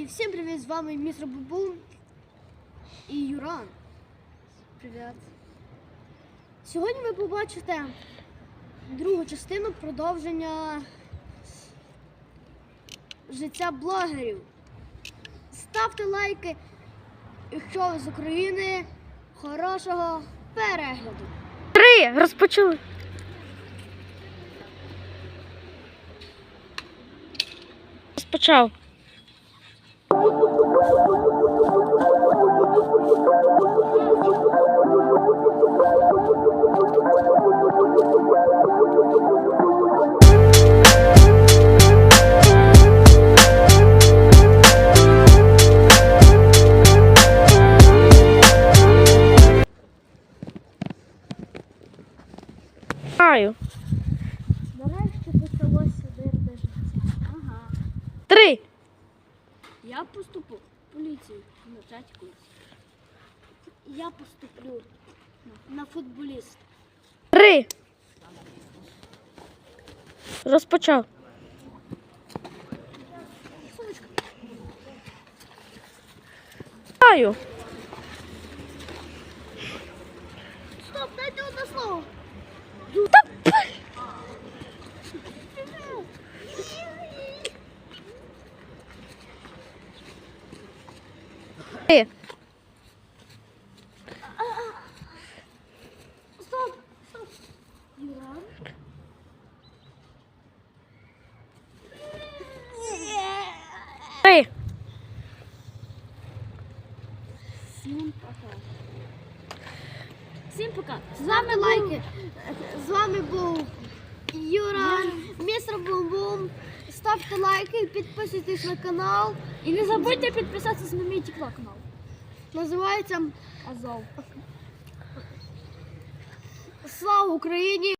І всім привіт, з вами містер Бубум і Юран. Привіт. Сьогодні ви побачите другу частину продовження життя блогерів. Ставте лайки, якщо ви з України. Хорошого перегляду. Три. Розпочали. Розпочав. Знаю. Нарешті почалося дирне життя. Ага. Три. Я поступлю в поліцію на третій курс. Я поступлю на футболіст. Три. Розпочав. Знаю. Стоп, стоп. Юран. Три. Всім пока. Всім пока. З вами лайки. З вами був Юран, містер Бум-Бум. Ставте лайки, підписуйтесь на канал. І не забудьте підписатися на мій тікток канал. Називається Азов. Слава Україні!